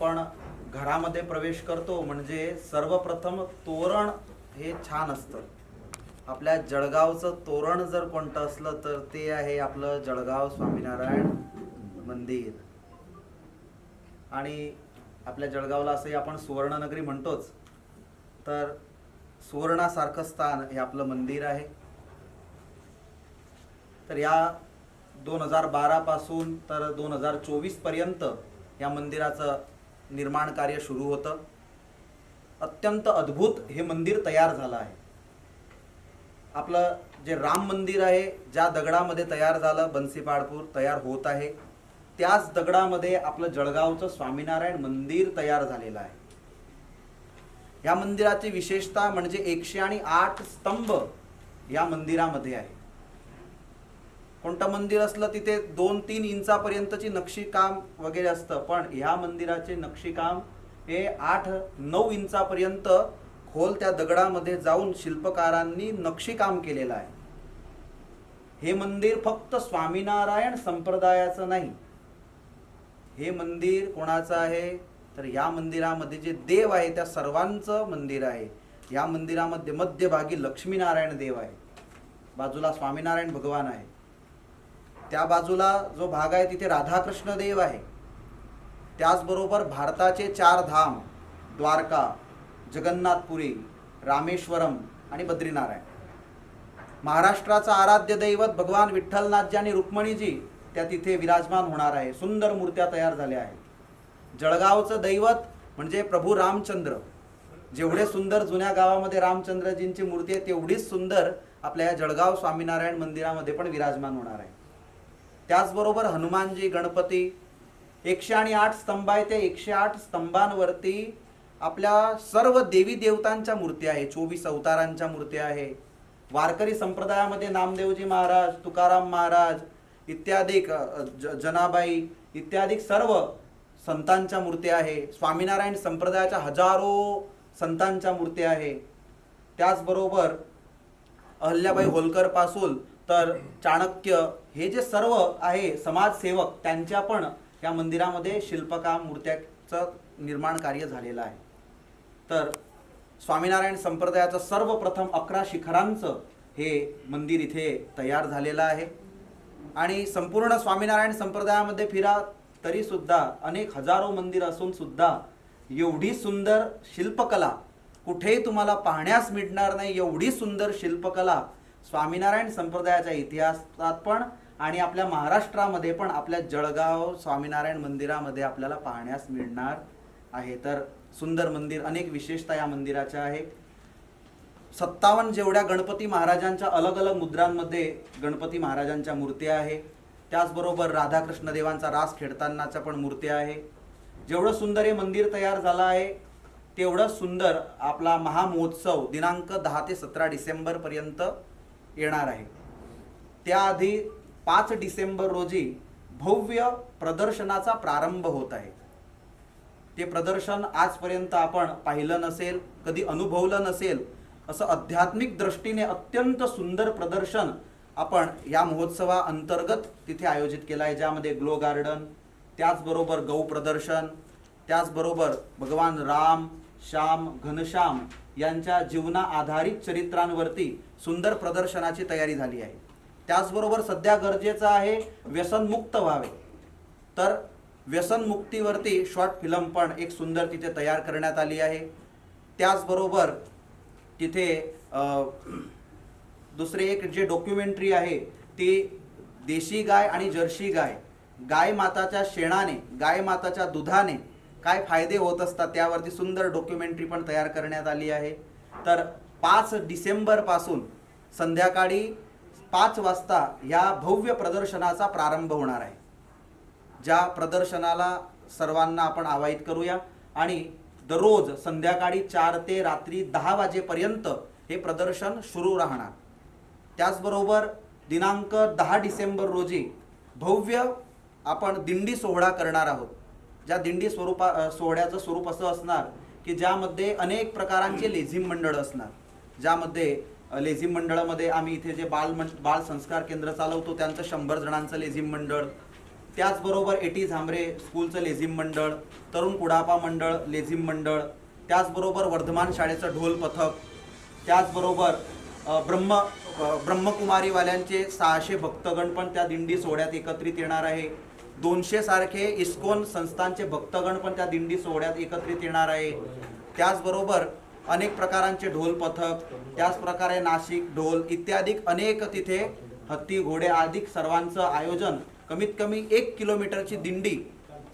आपण घरामध्ये प्रवेश करतो म्हणजे सर्वप्रथम तोरण हे छान असतं. आपल्या जळगावचं तोरण जर कोणतं असलं तर ते आहे आपलं जळगाव स्वामीनारायण मंदिर. आणि आपल्या जळगावला असंही आपण सुवर्णनगरी म्हणतोच. तर सुवर्णासारखं स्थान हे आपलं मंदिर आहे. तर या दोन हजार बारापासून तर दोन हजार चोवीसपर्यंत या मंदिराचं निर्माण कार्य सुरू होतं. अत्यंत अद्भुत हे मंदिर तयार झालं आहे. आपलं जे राम मंदिर आहे ज्या दगडामध्ये तयार झालं बन्सीपाडपूर तयार होत आहे त्याच दगडामध्ये आपलं जळगावचं स्वामीनारायण मंदिर तयार झालेलं आहे. या मंदिराची विशेषता म्हणजे एकशे आणि आठ स्तंभ या मंदिरामध्ये आहे. कोणतं मंदिर असलं तिथे दोन तीन इंचापर्यंतची नक्षीकाम वगैरे असतं पण ह्या मंदिराचे नक्षीकाम हे आठ नऊ इंचापर्यंत खोल त्या दगडामध्ये जाऊन शिल्पकारांनी नक्षीकाम केलेलं आहे. हे मंदिर फक्त स्वामीनारायण संप्रदायाचं नाही. हे मंदिर कोणाचं आहे? तर या मंदिरामध्ये जे देव आहे त्या सर्वांचं मंदिर आहे. या मंदिरामध्ये मध्यभागी लक्ष्मीनारायण देव आहे. बाजूला स्वामीनारायण भगवान आहे. त्या बाजूला जो भाग आहे तिथे राधाकृष्ण देव आहे. त्याचबरोबर भारताचे चार धाम द्वारका जगन्नाथपुरी रामेश्वरम आणि बद्रीनारायण. महाराष्ट्राचं आराध्य दैवत भगवान विठ्ठलनाथजी आणि रुक्मणीजी त्या तिथे विराजमान होणार आहे. सुंदर मूर्त्या तयार झाल्या आहेत. जळगावचं दैवत म्हणजे प्रभू रामचंद्र. जेवढे सुंदर जुन्या गावामध्ये रामचंद्रजींची मूर्ती आहे तेवढीच सुंदर आपल्या या जळगाव स्वामीनारायण मंदिरामध्ये पण विराजमान होणार आहे. त्याचबरोबर हनुमानजी गणपती एकशे आणि आठ स्तंभ आहे. त्या एकशे आठ स्तंभांवरती आपल्या सर्व देवी देवतांच्या मूर्ती आहे. चोवीस अवतारांच्या मूर्ती आहे. वारकरी संप्रदायामध्ये नामदेवजी महाराज तुकाराम महाराज इत्यादी जनाबाई इत्यादी सर्व संतांच्या मूर्ती आहे. स्वामीनारायण संप्रदायाच्या हजारो संतांच्या मूर्ती आहे. त्याचबरोबर अहल्याबाई होलकरपासून तर चाणक्य हे जे सर्व आहे समाजसेवक त्यांच्या पण या मंदिरामध्ये शिल्पकाम मूर्त्याचं निर्माण कार्य झालेलं आहे. तर स्वामीनारायण संप्रदायाचं सर्वप्रथम अकरा शिखरांचं हे मंदिर इथे तयार झालेलं आहे. आणि संपूर्ण स्वामीनारायण संप्रदायामध्ये फिरा तरीसुद्धा अनेक हजारो मंदिर असूनसुद्धा एवढी सुंदर शिल्पकला कुठेही तुम्हाला पाहण्यास मिळणार नाही एवढी सुंदर शिल्पकला स्वामीनारायण संप्रदायाच्या इतिहासात पण आणि आपल्या महाराष्ट्रामध्ये पण आपल्या जळगाव स्वामीनारायण मंदिरामध्ये आपल्याला पाहण्यास मिळणार आहे. तर सुंदर मंदिर अनेक विशेषता या मंदिराच्या आहे. सत्तावन्न जेवढ्या गणपती महाराजांच्या अलग अलग मुद्रांमध्ये गणपती महाराजांच्या मूर्त्या आहे. त्याचबरोबर राधाकृष्ण देवांचा रास खेळतानाच्या पण मूर्त्या आहे. जेवढं सुंदर हे मंदिर तयार झालं आहे तेवढं सुंदर आपला महामहोत्सव दिनांक दहा ते सतरा डिसेंबरपर्यंत येणार आहे. त्याआधी पाच डिसेंबर रोजी भव्य प्रदर्शनाचा प्रारंभ होत आहे. ते प्रदर्शन आजपर्यंत आपण पाहिलं नसेल कधी अनुभवलं नसेल असं आध्यात्मिक दृष्टीने अत्यंत सुंदर प्रदर्शन आपण या महोत्सवा अंतर्गत तिथे आयोजित केलं आहे ज्यामध्ये ग्लो गार्डन त्याचबरोबर गौ प्रदर्शन त्याचबरोबर भगवान राम श्याम घनश्याम यांच्या जीवना आधारित चरित्रांवरती सुंदर प्रदर्शनाची तयारी झाली आहे. त्याचबरोबर सध्या गरजेचं आहे व्यसनमुक्त व्हावे. तर व्यसनमुक्तीवरती शॉर्ट फिल्म पण एक सुंदर तिथे तयार करण्यात आली आहे. त्याचबरोबर तिथे दुसरे एक जे डॉक्युमेंटरी आहे ती देशी गाय आणि जर्सी गाय. गाय माताच्या शेणाने गाय माताच्या दुधाने काय फायदे होत असतात त्यावरती सुंदर डॉक्युमेंटरी पण तयार करण्यात आली आहे. तर पाच डिसेंबरपासून संध्याकाळी पाच वाजता या भव्य प्रदर्शनाचा प्रारंभ होणार आहे. ज्या प्रदर्शनाला सर्वांना आपण आवाहित करूया आणि दररोज संध्याकाळी चार ते रात्री दहा वाजेपर्यंत हे प्रदर्शन सुरू राहणार. त्याचबरोबर दिनांक दहा डिसेंबर रोजी भव्य आपण दिंडी सोहळा करणार आहोत. ज्या दिंडी स्वरूपा सोहळ्याचं स्वरूप असं असणार की ज्यामध्ये अनेक प्रकारांचे लेझिम मंडळ असणार. ज्यामध्ये लेझिम मंडळामध्ये आम्ही इथे जे बाल मं बाल संस्कार केंद्र चालवतो त्यांचं शंभर जणांचं लेझिम मंडळ. त्याचबरोबर एटी झांबरे स्कूलचं लेझिम मंडळ तरुण कुडापा मंडळ लेझिम मंडळ त्याचबरोबर वर्धमान शाळेचं ढोल पथक त्याचबरोबर ब्रह्म ब्रह्मकुमारीवाल्यांचे सहाशे भक्तगण पण त्या दिंडी सोहळ्यात एकत्रित येणार आहे. दोनशे सारखे इस्कोन संस्थांचे भक्तगण पण त्या दिंडी सोहळ्यात एकत्रित येणार आहे. त्याचबरोबर अनेक प्रकारांचे ढोल पथक त्याचप्रकारे नाशिक ढोल इत्यादी अनेक तिथे हत्ती घोडे आदी सर्वांचं आयोजन. कमीत कमी एक किलोमीटरची दिंडी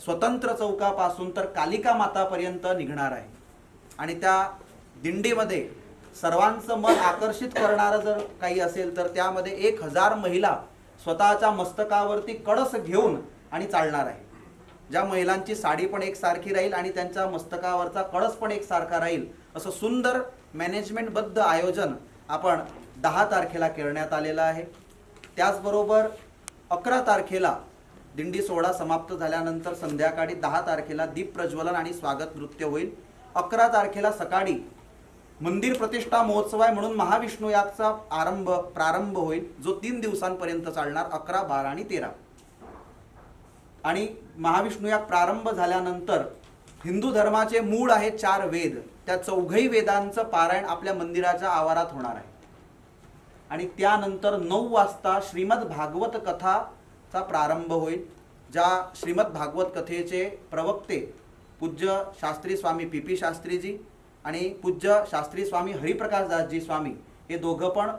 स्वतंत्र चौकापासून तर कालिका मातापर्यंत निघणार आहे. आणि त्या दिंडीमध्ये सर्वांचं मन आकर्षित करणारं जर काही असेल तर त्यामध्ये एक हजार महिला स्वतःच्या मस्तकावरती कळस घेऊन आणि चालणार आहे. ज्या महिलांची साडी पण एकसारखी राहील आणि त्यांच्या मस्तकावरचा कळस पण एकसारखा राहील असं सुंदर मॅनेजमेंटबद्ध आयोजन आपण दहा तारखेला करण्यात आलेलं आहे. त्याचबरोबर अकरा तारखेला दिंडी सोहळा समाप्त झाल्यानंतर संध्याकाळी दहा तारखेला दीप प्रज्वलन आणि स्वागत नृत्य होईल. अकरा तारखेला सकाळी मंदिर प्रतिष्ठा महोत्सव आहे म्हणून महाविष्णू यागचा आरंभ प्रारंभ होईल जो तीन दिवसांपर्यंत चालणार अकरा बारा आणि तेरा. आणि महाविष्णू याग प्रारंभ झाल्यानंतर हिंदू धर्माचे मूळ आहे चार वेद. त्या चौघही वेदांचं पारायण आपल्या मंदिराच्या आवारात होणार आहे. आणि त्यानंतर नऊ वाजता श्रीमद भागवत कथाचा प्रारंभ होईल ज्या श्रीमद भागवत कथेचे प्रवक्ते पूज्य शास्त्री स्वामी पी पी शास्त्रीजी आणि पूज्य शास्त्री स्वामी हरिप्रकाशदासजी स्वामी हे दोघं पण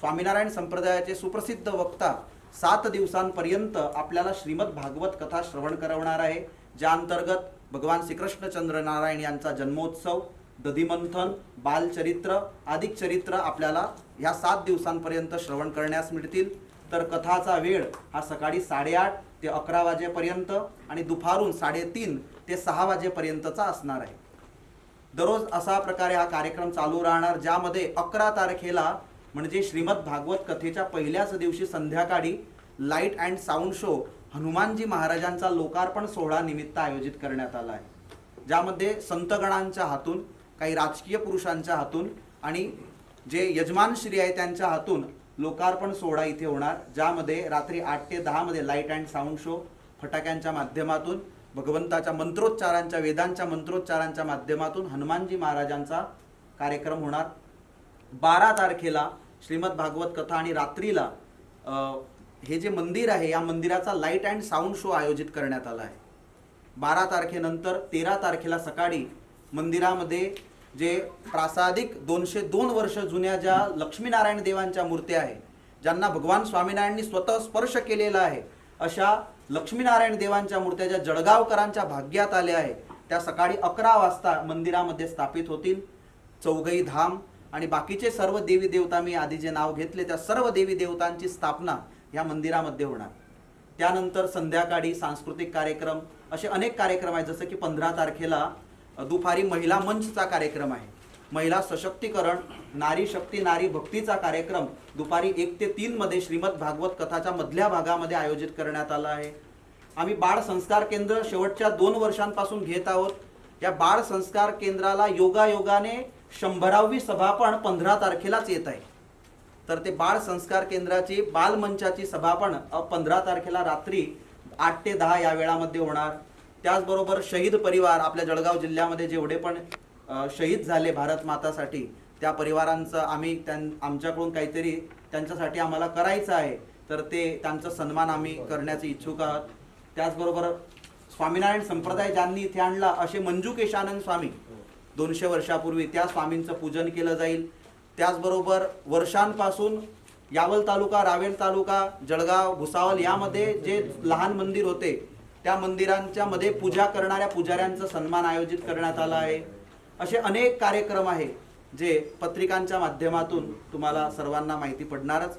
स्वामीनारायण संप्रदायाचे सुप्रसिद्ध वक्ता सात दिवसांपर्यंत आपल्याला श्रीमद भागवत कथा श्रवण करवणार आहे. ज्या अंतर्गत भगवान श्रीकृष्णचंद्र नारायण यांचा जन्मोत्सव दधिमंथन बालचरित्र आदिक चरित्र आपल्याला ह्या सात दिवसांपर्यंत श्रवण करण्यास मिळतील. तर कथाचा वेळ हा सकाळी साडेआठ ते अकरा वाजेपर्यंत आणि दुपारून साडेतीन ते सहा वाजेपर्यंतचा असणार आहे. दररोज असा प्रकारे हा कार्यक्रम चालू राहणार ज्यामध्ये अकरा तारखेला म्हणजे श्रीमद भागवत कथेच्या पहिल्याच दिवशी संध्याकाळी light and sound show Hanumanji महाराजांचा लोकार्पण सोहळा निमित्त आयोजित करण्यात आला आहे. ज्यामध्ये संतगणांच्या हातून काही राजकीय पुरुषांच्या हातून आणि जे यजमान श्री आहे त्यांच्या हातून लोकार्पण सोहळा इथे होणार. ज्यामध्ये रात्री आठ ते दहामध्ये लाइट अँड साऊंड शो फटाक्यांच्या माध्यमातून भगवंताच्या मंत्रोच्चारांच्या वेदांच्या मंत्रोच्चारांच्या माध्यमातून हनुमानजी महाराजांचा कार्यक्रम होणार. बारा तारखेला श्रीमद भागवत कथा आणि रात्रीला हे जे मंदिर आहे या मंदिराचा लाइट अँड साऊंड शो आयोजित करण्यात आला आहे. बारा तारखेनंतर तेरा तारखेला सकाळी मंदिरामध्ये जे प्रासादिक दोनशे दोन वर्ष जुन्या ज्या लक्ष्मीनारायण देवांच्या मूर्त्या आहे ज्यांना भगवान स्वामीनारायणनी स्वतः स्पर्श केलेला आहे अशा लक्ष्मीनारायण देवांच्या मूर्त्या ज्या जळगावकरांच्या भाग्यात आल्या आहे त्या सकाळी अकरा वाजता मंदिरामध्ये स्थापित होतील. चौघई धाम आणि बाकीचे सर्व देवी देवता मी आधी जे नाव घेतले त्या सर्व देवी देवतांची स्थापना या मंदिरामध्ये होणार. त्यानंतर संध्याकाळी सांस्कृतिक कार्यक्रम असे अनेक कार्यक्रम आहेत जसं की पंधरा तारखेला दुपारी महिला मंचचा कार्यक्रम आहे. महिला सशक्तीकरण नारी शक्ती नारी भक्तीचा कार्यक्रम दुपारी एक ते तीनमध्ये श्रीमद भागवत कथाच्या मधल्या भागामध्ये आयोजित करण्यात आला आहे. आम्ही बाळ संस्कार केंद्र शेवटच्या दोन वर्षांपासून घेत आहोत. या बाळ संस्कार केंद्राला योगायोगाने शंभरावी सभा पण पंधरा तारखेलाच येत आहे. तर ते बाळ संस्कार केंद्राची बालमंचाची सभा पण पंधरा तारखेला रात्री आठ ते दहा या वेळामध्ये होणार. त्याचबरोबर शहीद परिवार आपल्या जळगाव जिल्ह्यामध्ये जेवढे पण शहीद झाले भारत मातासाठी त्या परिवारांचं आम्ही त्यां आमच्याकडून काहीतरी त्यांच्यासाठी आम्हाला करायचं आहे. तर ते त्यांचा सन्मान आम्ही करण्याचे इच्छुक आहोत. त्याचबरोबर स्वामीनारायण संप्रदाय ज्यांनी इथे आणला असे मंजू केशानंद स्वामी दोनशे वर्षापूर्वी त्या स्वामींचं पूजन केलं जाईल. त्याचबरोबर वर्षांपासून यावल तालुका रावेर तालुका जळगाव भुसावल यामध्ये जे लहान मंदिर होते त्या मंदिरांच्या मध्ये पूजा करणाऱ्या पुजाऱ्यांचा सन्मान आयोजित करण्यात आला आहे. असे अनेक कार्यक्रम आहे जे पत्रिकांच्या माध्यमातून तुम्हाला सर्वांना माहिती पडणारच.